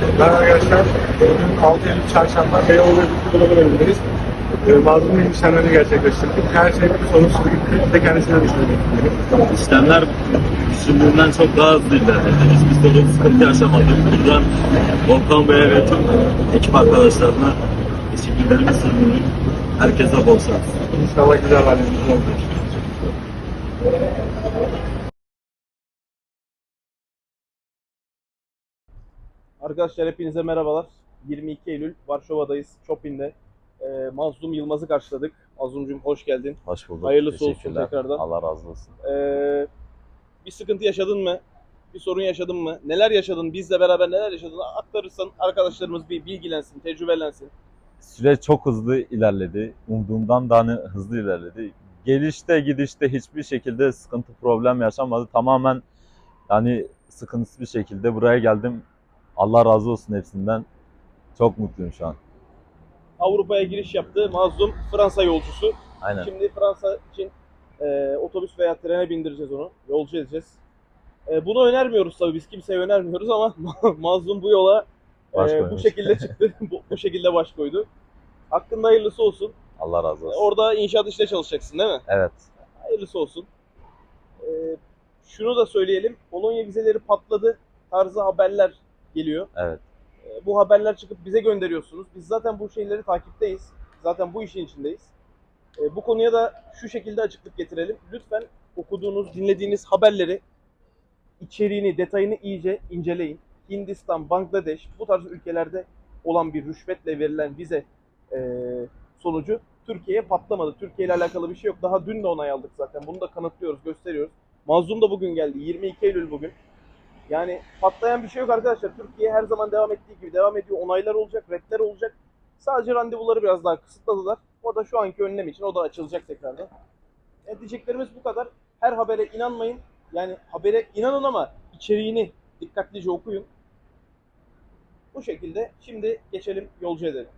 Merhaba arkadaşlar. Bugün 6 Eylül Çarşamba Beyoğlu Bütçü Bulama bölümündeyiz. Ee, Mazlum işlemlerini gerçekleştirdik. Her şey bir sorunsuz gitti. Bir de kendisine düşündük. İşlemler düşündüğümden çok daha hızlı ilerledi. Hiçbir sorun sıkıntı yaşamadık. Buradan Volkan Bey'e ve tüm ekip arkadaşlarına teşekkürlerimi sunuyorum. Herkese bol şans. İnşallah güzel haberleriniz olur. Arkadaşlar hepinize merhabalar. 22 Eylül Varşova'dayız. Chopin'de. Ee, Mazlum Yılmaz'ı karşıladık. Mazlumcum hoş geldin. Hoş bulduk. Hayırlısı olsun Teşekkürler. tekrardan. Allah razı olsun. Ee, bir sıkıntı yaşadın mı? Bir sorun yaşadın mı? Neler yaşadın? Bizle beraber neler yaşadın? Aktarırsan arkadaşlarımız bir bilgilensin, tecrübelensin. Süreç çok hızlı ilerledi. Umduğumdan daha ne- hızlı ilerledi. Gelişte gidişte hiçbir şekilde sıkıntı problem yaşamadı. Tamamen yani sıkıntısız bir şekilde buraya geldim. Allah razı olsun hepsinden. Çok mutluyum şu an. Avrupa'ya giriş yaptı. Mazlum Fransa yolcusu. Aynen. Şimdi Fransa için e, otobüs veya trene bindireceğiz onu. Yolcu edeceğiz. E, bunu önermiyoruz tabii biz kimseye önermiyoruz ama Mazlum bu yola e, bu şekilde çıktı. bu, bu şekilde baş koydu. Hakkında hayırlısı olsun. Allah razı E, olsun. orada inşaat işte çalışacaksın değil mi? Evet. Hayırlısı olsun. E, şunu da söyleyelim. Polonya vizeleri patladı tarzı haberler geliyor. Evet. E, bu haberler çıkıp bize gönderiyorsunuz. Biz zaten bu şeyleri takipteyiz. Zaten bu işin içindeyiz. E, bu konuya da şu şekilde açıklık getirelim. Lütfen okuduğunuz, dinlediğiniz haberleri içeriğini, detayını iyice inceleyin. Hindistan, Bangladeş bu tarz ülkelerde olan bir rüşvetle verilen vize e, sonucu Türkiye'ye patlamadı. Türkiye ile alakalı bir şey yok. Daha dün de onay aldık zaten. Bunu da kanıtlıyoruz, gösteriyoruz. Mazlum da bugün geldi. 22 Eylül bugün. Yani patlayan bir şey yok arkadaşlar. Türkiye her zaman devam ettiği gibi devam ediyor. Onaylar olacak, redler olacak. Sadece randevuları biraz daha kısıtladılar. O da şu anki önlem için. O da açılacak tekrardan. E, diyeceklerimiz bu kadar. Her habere inanmayın. Yani habere inanın ama içeriğini dikkatlice okuyun. Bu şekilde şimdi geçelim yolcu edelim.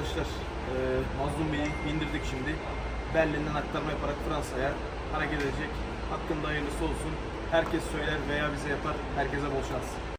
Arkadaşlar e, Mazlum Bey'i bindirdik şimdi. Berlin'den aktarma yaparak Fransa'ya hareket edecek. Hakkında hayırlısı olsun. Herkes söyler veya bize yapar. Herkese bol şans.